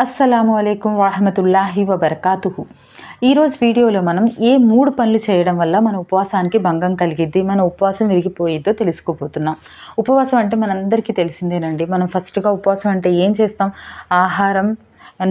అస్సలాము అలైకుం వరహమతుల్లాహి వబర్కాతుహు. ఈరోజు వీడియోలో మనం ఏ మూడు పనులు చేయడం వల్ల మన ఉపవాసానికి భంగం కలిగిద్ది మన ఉపవాసం విరిగిపోయిద్దో తెలుసుకోబోతున్నాం. ఉపవాసం అంటే మనందరికీ తెలిసిందేనండి. మనం ఫస్ట్గా ఉపవాసం అంటే ఏం చేస్తాం? ఆహారం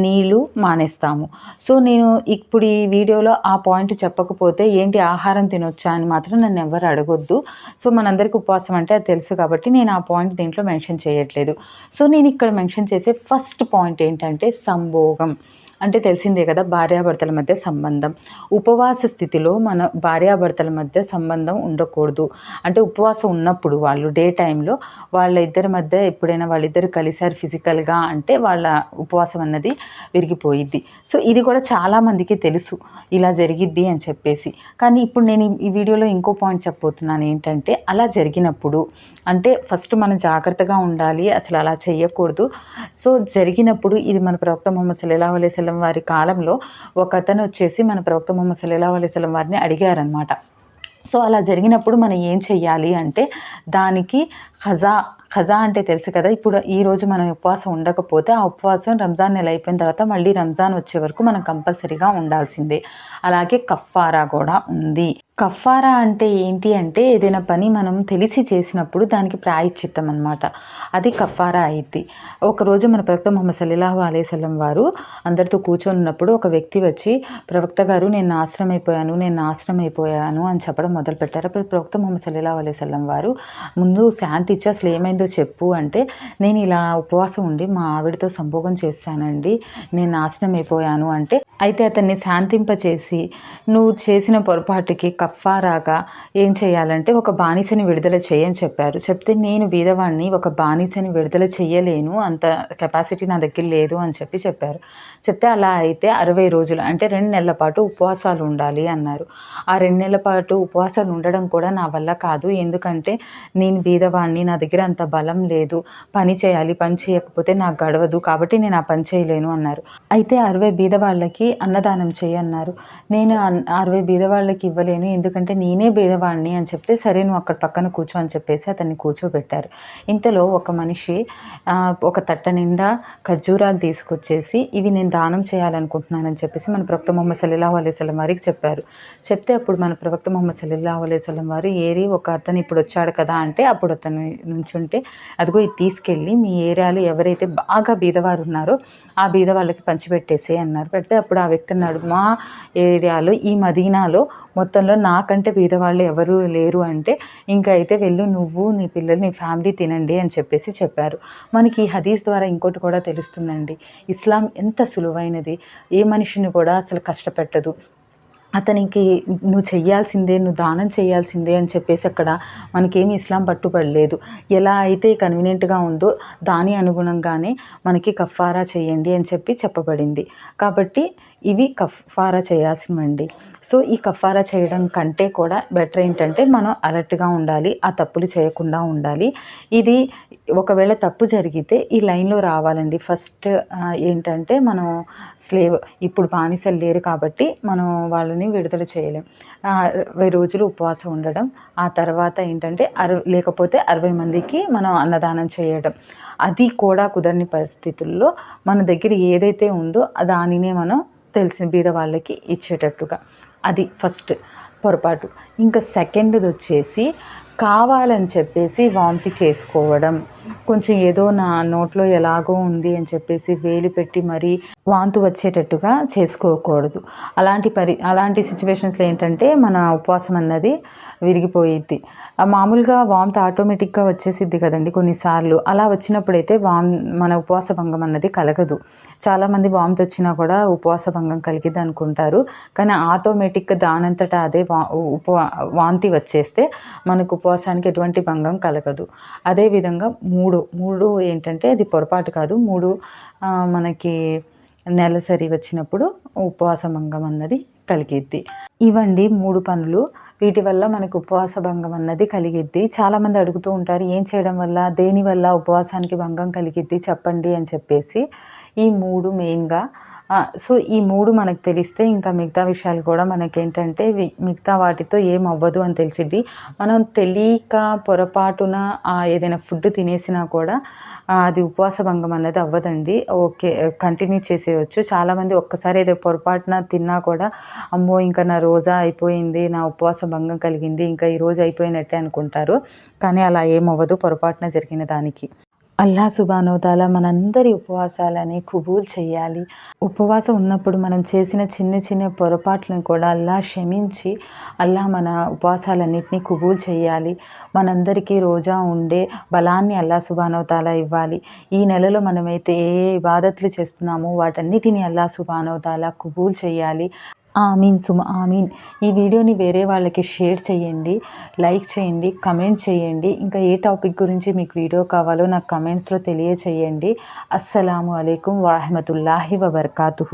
నీళ్ళు మానేస్తాము. సో నేను ఇప్పుడు ఈ వీడియోలో ఆ పాయింట్ చెప్పకపోతే ఏంటి ఆహారం తినొచ్చా అని మాత్రం నన్ను ఎవరు అడగొద్దు. సో మనందరికి ఉపవాసం అంటే అది తెలుసు కాబట్టి నేను ఆ పాయింట్ దీంట్లో మెన్షన్ చేయట్లేదు. సో నేను ఇక్కడ మెన్షన్ చేసే ఫస్ట్ పాయింట్ ఏంటంటే సంభోగం. అంటే తెలిసిందే కదా భార్యాభర్తల మధ్య సంబంధం. ఉపవాస స్థితిలో మన భార్యాభర్తల మధ్య సంబంధం ఉండకూడదు. అంటే ఉపవాసం ఉన్నప్పుడు వాళ్ళు డే టైంలో వాళ్ళ ఇద్దరి మధ్య ఎప్పుడైనా వాళ్ళిద్దరు కలిసారు ఫిజికల్గా అంటే వాళ్ళ ఉపవాసం అన్నది విరిగిపోయిద్ది. సో ఇది కూడా చాలామందికి తెలుసు. ఇలా జరిగిద్ది అని చెప్పేసి. కానీ ఇప్పుడు నేను ఈ వీడియోలో ఇంకో పాయింట్ చెప్పబోతున్నాను ఏంటంటే అలా జరిగినప్పుడు అంటే ఫస్ట్ మనం జాగ్రత్తగా ఉండాలి అసలు అలా చేయకూడదు సో జరిగినప్పుడు ఇది మన ప్రవక్త మొహమ్మద్ సల్లాహు అలైహి వారి కాలంలో ఒక అతను వచ్చేసి మన ప్రవక్త మొహమ్మద్ సల్లాహు అలైహి వారిని అడిగారనమాట సో అలా జరిగినప్పుడు మనం ఏం చెయ్యాలి అంటే దానికి ఖజా ఖజా అంటే తెలుసు కదా. ఇప్పుడు ఈరోజు మనం ఉపవాసం ఉండకపోతే ఆ ఉపవాసం రంజాన్ నెల అయిపోయిన తర్వాత మళ్ళీ రంజాన్ వచ్చే వరకు మనం కంపల్సరీగా ఉండాల్సిందే. అలాగే కఫారా కూడా ఉంది. కఫారా అంటే ఏంటి అంటే ఏదైనా పని మనం తెలిసి చేసినప్పుడు దానికి ప్రాయశ్చిత్తం అనమాట అది కఫారా అయింది ఒకరోజు మన ప్రవక్త మొహమ్మద్ సల్లాహు అలైవల్లం వారు అందరితో కూర్చొని ఉన్నప్పుడు ఒక వ్యక్తి వచ్చి ప్రవక్త గారు నేను నాశనం అయిపోయాను నేను నాశనం అయిపోయాను అని చెప్పడం మొదలుపెట్టారు. అప్పుడు ప్రవక్త మొహమ్మద్ సల్లాహు అలైవల్లం వారు ముందు శాంతి ఇచ్చి అసలు ఏమైందో చెప్పు అంటే నేను ఇలా ఉపవాసం ఉండి మా ఆవిడతో సంభోగం చేశానండి. నేను నాశనం అయిపోయాను అంటే అయితే అతన్ని శాంతింపచేసి నువ్వు చేసిన పొరపాటుకి కఫారాగా ఏం చేయాలంటే ఒక బానిసని విడుదల చేయని చెప్పారు. చెప్తే నేను బీదవాడిని ఒక బానిసని విడుదల చేయలేను అంత కెపాసిటీ నా దగ్గర లేదు అని చెప్పి చెప్పారు. చెప్తే అలా అయితే అరవై రోజులు అంటే రెండు నెలల పాటు ఉపవాసాలు ఉండాలి అన్నారు. ఆ రెండు నెలల పాటు ఉపవాసాలు ఉండడం కూడా నా వల్ల కాదు ఎందుకంటే నేను బీదవాడిని నా దగ్గర అంత బలం లేదు. పని చేయాలి పని చేయకపోతే నాకు గడవదు. కాబట్టి నేను ఆ పని చేయలేను అన్నారు. అయితే అరవై బీదవాళ్ళకి అన్నదానం చేయన్నారు నేను అరవై బీదవాళ్ళకి ఇవ్వలేను. ఎందుకంటే నేనే బీదవాడిని అని చెప్తే సరే నువ్వు అక్కడ పక్కన కూర్చో అని చెప్పేసి అతన్ని కూర్చోబెట్టారు. ఇంతలో ఒక మనిషి ఒక తట్ట నిండా ఖర్జూరాలు తీసుకొచ్చేసి ఇవి నేను దానం చేయాలనుకుంటున్నానని చెప్పేసి మన ప్రవక్త మొహమ్మద్ సల్లాహు అలైస్లం వారికి చెప్పారు. చెప్తే అప్పుడు మన ప్రవక్త మొహమ్మద్ సల్లాహు అలైస్లం వారు ఏరి ఒక అతను ఇప్పుడు వచ్చాడు కదా అంటే అప్పుడు అతను నుంచుంటే అదిగో ఇది తీసుకెళ్ళి మీ ఏరియాలో ఎవరైతే బాగా బీదవారు ఉన్నారో ఆ బీద వాళ్ళకి పంచిపెట్టేసే అన్నారు. పెడితే అప్పుడు ఆ వ్యక్తి అన్నాడు మా ఏరియాలో ఈ మదీనాలో మొత్తంలో నాకంటే బీదవాళ్ళు ఎవరు లేరు అంటే ఇంకా అయితే వెళ్ళు నువ్వు నీ పిల్లలు నీ ఫ్యామిలీ తినండి అని చెప్పేసి చెప్పారు. మనకి ఈ హదీస్ ద్వారా ఇంకోటి కూడా తెలుస్తుందండి. ఇస్లాం ఎంత సులువైనది. ఏ మనిషిని కూడా అసలు కష్టపెట్టదు. అతనికి నువ్వు చెయ్యాల్సిందే నువ్వు దానం చేయాల్సిందే అని చెప్పేసి అక్కడ మనకేమి ఇస్లాం పట్టుబడలేదు. ఎలా అయితే కన్వీనియంట్గా ఉందో దాని అనుగుణంగానే మనకి కఫారా చేయండి అని చెప్పి చెప్పబడింది. కాబట్టి ఇవి కఫారా చేయాల్సినవండి. సో ఈ కఫారా చేయడం కంటే కూడా బెటర్ ఏంటంటే మనం అలర్ట్గా ఉండాలి ఆ తప్పులు చేయకుండా ఉండాలి. ఇది ఒకవేళ తప్పు జరిగితే ఈ లైన్లో రావాలండి. ఫస్ట్ ఏంటంటే మనం స్లేవ్ ఇప్పుడు బానిసలు లేరు కాబట్టి మనం వాళ్ళని విడుదల చేయలేం. అరవై రోజులు ఉపవాసం ఉండడం ఆ తర్వాత ఏంటంటే అరవై లేకపోతే అరవై మందికి మనం అన్నదానం చేయడం. అది కూడా కుదరని పరిస్థితుల్లో మన దగ్గర ఏదైతే ఉందో దానినే మనం తెలిసిన బీద వాళ్ళకి ఇచ్చేటట్టుగా. అది ఫస్ట్ పొరపాటు. ఇంకా సెకండ్ది వచ్చేసి కావాలని చెప్పేసి వాంతి చేసుకోవడం కొంచెం ఏదో నా నోట్లో ఎలాగో ఉంది అని చెప్పేసి వేలు పెట్టి మరీ వాంతు వచ్చేటట్టుగా చేసుకోకూడదు. అలాంటి పరి అలాంటి సిచ్యువేషన్స్లో ఏంటంటే మన ఉపవాసం అన్నది విరిగిపోయిద్ది. మామూలుగా వాంతి ఆటోమేటిక్గా వచ్చేసిద్ది కదండి కొన్నిసార్లు. అలా వచ్చినప్పుడైతే వామ్ మన ఉపవాస భంగం అన్నది కలగదు. చాలామంది వాంతి వచ్చినా కూడా ఉపవాస భంగం కలిగిద్ది అనుకుంటారు. కానీ ఆటోమేటిక్గా దానంతటా అదే వా ఉపవా వాంతి వచ్చేస్తే మనకు ఉపవాసానికి ఎటువంటి భంగం కలగదు. అదేవిధంగా మూడు మూడు ఏంటంటే అది పొరపాటు కాదు. మూడు మనకి నెలసరి వచ్చినప్పుడు ఉపవాస భంగం అన్నది కలిగిద్ది. ఇవండి మూడు పనులు. వీటి వల్ల మనకు ఉపవాస భంగం అన్నది కలిగిద్ది. చాలామంది అడుగుతూ ఉంటారు ఏం చేయడం వల్ల? దేని వల్ల ఉపవాసానికి భంగం కలిగిద్ది? చెప్పండి అని చెప్పేసి. ఈ మూడు మెయిన్గా సో ఈ మూడు మనకు తెలిస్తే ఇంకా మిగతా విషయాలు కూడా మనకేంటంటే వి మిగతా వాటితో ఏం అవ్వదు అని తెలిసిద్ది. మనం తెలియక పొరపాటున ఏదైనా ఫుడ్ తినేసినా కూడా అది ఉపవాస భంగం అన్నది అవ్వదండి. ఓకే కంటిన్యూ చేసేయచ్చు. చాలామంది ఒక్కసారి ఏదో పొరపాటున తిన్నా కూడా అమ్మో ఇంకా నా రోజా అయిపోయింది నా ఉపవాస భంగం కలిగింది ఇంకా ఈ రోజు అయిపోయినట్టే అనుకుంటారు. కానీ అలా ఏమవ్వదు పొరపాటున జరిగిన దానికి. అల్లా సుబానోతాల మనందరి ఉపవాసాలని కుబూల్ చేయాలి. ఉపవాసం ఉన్నప్పుడు మనం చేసిన చిన్న చిన్న పొరపాట్లను కూడా అల్లా క్షమించి అల్లా మన ఉపవాసాలన్నింటినీ కుబూల్ చేయాలి. మనందరికీ రోజా ఉండే బలాన్ని అల్లా సుబానోతాల ఇవ్వాలి. ఈ నెలలో మనమైతే ఏ ఏ ఇబాదత్లు చేస్తున్నామో వాటన్నిటిని అల్లా సుబానోతాల కుబూల్ చేయాలి. ఆమీన్ సుమ ఆమీన్. ఈ వీడియోని వేరే వాళ్ళకి షేర్ చేయండి లైక్ చేయండి కమెంట్ చేయండి. ఇంకా ఏ టాపిక్ గురించి మీకు వీడియో కావాలో నాకు కమెంట్స్లో తెలియచేయండి. అస్సలాము అలైకుం వరహమతుల్లాహి వబర్కాతు